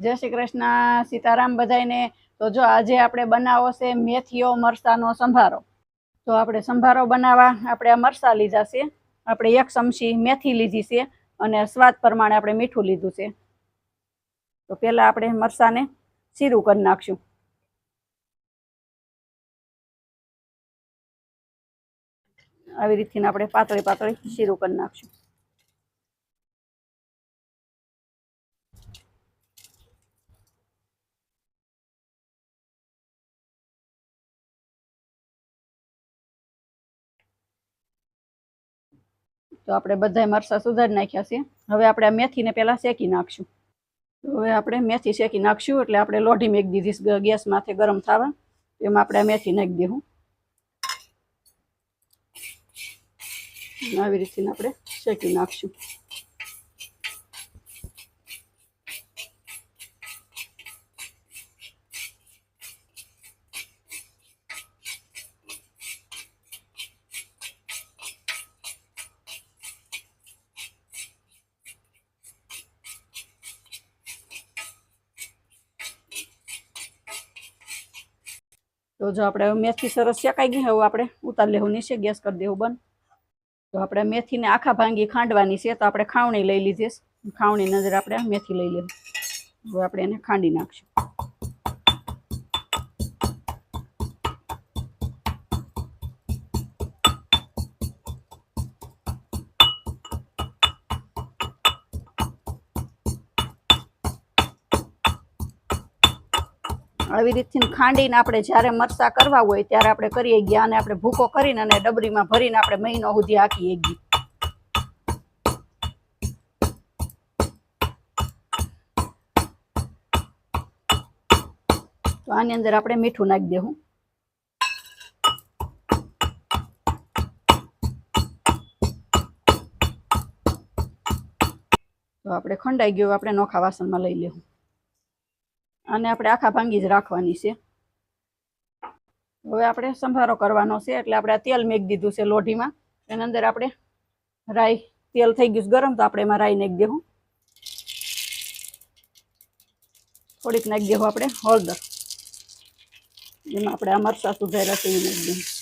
જય શ્રી કૃષ્ણ, સીતારામ બધાયને. તો જો આજે આપણે બનાવો છે મેથીઓ મરસાનો સંભારો. તો આપણે સંભારો બનાવવા આપણે આ મરસા લીધા છે. આપણે એક ચમચી મેથી લીધી છે અને સ્વાદ પ્રમાણે આપણે મીઠું લીધું છે. તો પહેલા આપણે મરસાને શીરું કરી નાખશું. આવી રીતથી આપણે પાતળી પાતળી શીરું કરી નાખશું. તો આપણે બધાય મરસા સુધારી નાખ્યા છે. હવે આપણે આ મેથીને પહેલાં શેકી નાખશું. હવે આપણે મેથી શેકી નાખશું, એટલે આપણે લોઢી મેકી દીધી ગેસ માથે ગરમ થવા. એમાં આપણે મેથી નાખી દેવું. આવી રીતે આપણે શેકી નાખશું. તો જો આપણે મેથી સરસ શેકાઈ ગઈ, હવે આપણે ઉતાર લેવું નીચે, ગેસ કરી દેવું બંધ. તો આપણે મેથીને આખા ભાંગી ખાંડવાની છે, તો આપણે ખાવણી લઈ લીધી છે. ખાવણી નજર આપણે મેથી લઈ લેવું. હવે આપણે એને ખાંડી નાખશું. આવી રીતથી ખાંડીને આપણે જ્યારે મરસા કરવા હોય ત્યારે આપણે કરીએ ગયા અને આપણે ભૂકો કરીને અને ડબરીમાં ભરીને આપણે મહિનો સુધી હાકીએ ગઈ તો આની અંદર આપણે મીઠું નાખી દેવું. તો આપણે ખંડાઈ ગયું આપણે નોખા વાસણમાં લઈ લેવું. અને આપણે આખા ભાંગી જ રાખવાની છે. હવે આપણે સંભારો કરવાનો છે, એટલે આપણે આ તેલ મેક દીધું છે લોઢીમાં. એની અંદર આપણે રાઈ, તેલ થઈ ગયું છે ગરમ, તો આપણે એમાં રાઈ નાખી દેવું. થોડીક નાખી દેવું આપણે, હળદર. એમાં આપણે આ મરચાં સુધાર્યા છે, એ નાખી દેવું.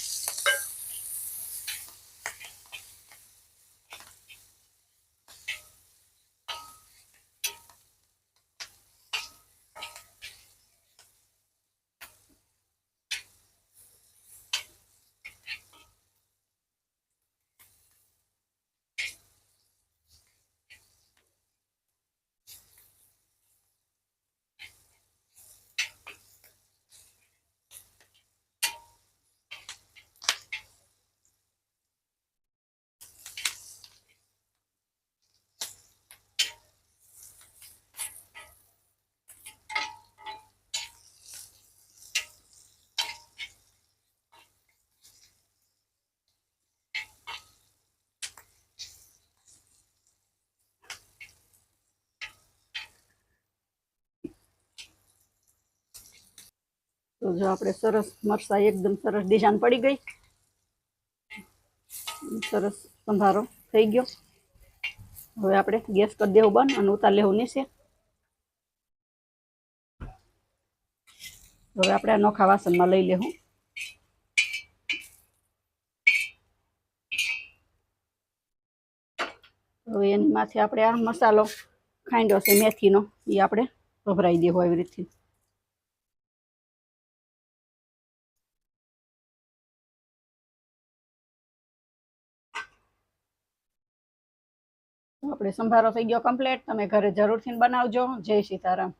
તો જો આપણે સરસ મરસા એકદમ સરસ ડિઝાઇન પડી ગઈ. સરસ સંભારો થઈ ગયો. હવે આપણે ગેસ કરી દેવું બંધ અને ઉતાર લેવું નીચે. હવે આપણે આ નોખા વાસણમાં લઈ લેવું. હવે એની માથે આપણે આ મસાલો ખાંડ્યો છે, મેથીનો, એ આપણે ભભરાઈ દેવો એવી રીતથી. આપણે સંભારો થઈ ગયો કમ્પ્લીટ તમે ઘરે જરૂરથી બનાવજો. જય સીતારામ.